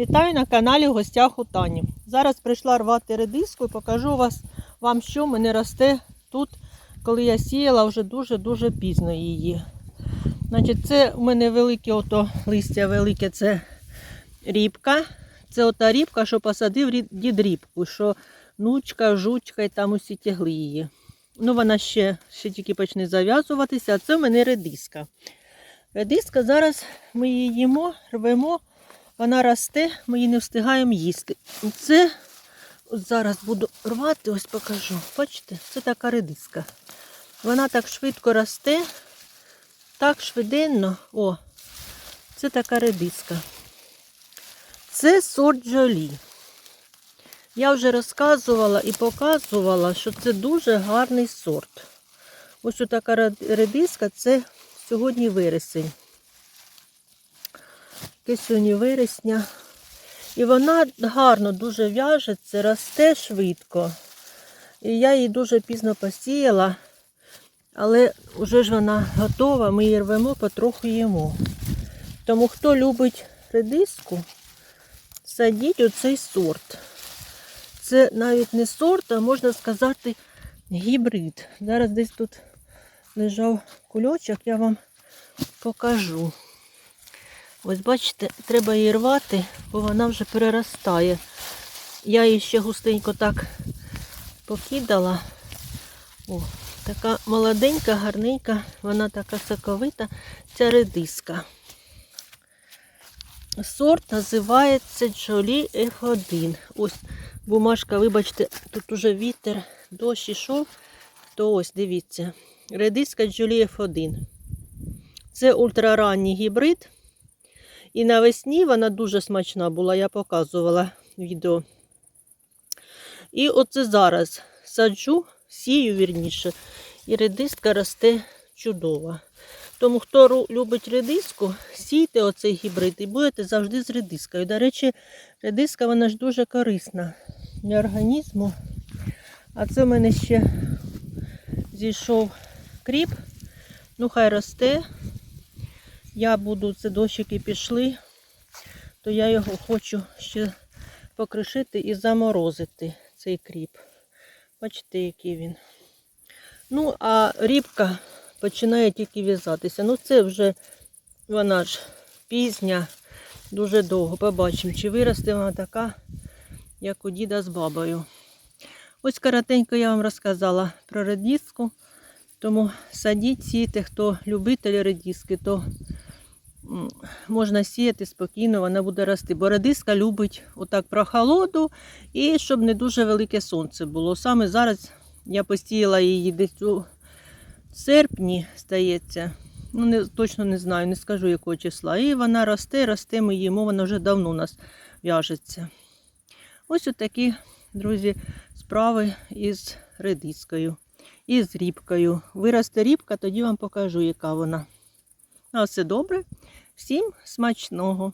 Вітаю на каналі гостях у Тані. Зараз прийшла рвати редиску і покажу вас, вам, що мене росте тут, коли я сіяла вже дуже-дуже пізно її. Значить, це у мене велике ото листя велике, це рібка. Це ота рібка, що посадив дід рібку, що нучка, жучка і там усі тягли її. Ну, вона ще, ще тільки почне зав'язуватися, а це в мене редиска. Редиска зараз ми її їмо, рвемо, вона росте, ми її не встигаємо їсти. Це от зараз буду рвати, ось покажу. Бачите, це така редиска. Вона так швидко росте, так швиденно. О, це така редиска. Це сорт джолі. Я вже розказувала і показувала, що це дуже гарний сорт. Ось така редиска це сьогодні вересень. Сьогодні вересня. І вона гарно дуже в'яжеться, росте швидко. І я її дуже пізно посіяла, але вже ж вона готова, ми її рвемо, потроху їмо. Тому хто любить редиску, садіть оцей сорт. Це навіть не сорт, а можна сказати гібрид. Зараз десь тут лежав кульочок, я вам покажу. Ось бачите, треба її рвати, бо вона вже переростає. Я її ще густенько так покидала. О, така молоденька, гарненька, вона така соковита, ця редиска. Сорт називається Джолі F1. Ось бумажка, вибачте, тут уже вітер, дощ ішов, то ось дивіться. Редиска Джолі F1. Це ультраранній гібрид. І навесні вона дуже смачна була, я показувала відео. І оце зараз саджу, сію вірніше, і редиска росте чудово. Тому хто любить редиску, сійте оцей гібрид і будете завжди з редискою. До речі, редиска вона ж дуже корисна для організму. А це в мене ще зійшов кріп. Ну, хай росте. Я буду, це дощики пішли, то я його хочу ще покришити і заморозити, цей кріп. Бачите, який він. Ну, а рібка починає тільки в'язатися. Ну, це вже вона ж пізня, дуже довго. Побачимо, чи виросте вона така, як у діда з бабою. Ось коротенько я вам розказала про редиску. Тому садіть, сійте, хто любитель редиски, то можна сіяти спокійно, вона буде рости. Бо редиска любить отак прохолоду і щоб не дуже велике сонце було. Саме зараз я посіяла її десь у серпні, стається. Ну, не, точно не знаю, не скажу якого числа. І вона росте, росте, ми їмо, вона вже давно у нас в'яжеться. Ось отакі, друзі, справи із редискою і з рібкою. Виросте рібка, тоді вам покажу, яка вона. А все добре. Всім смачного!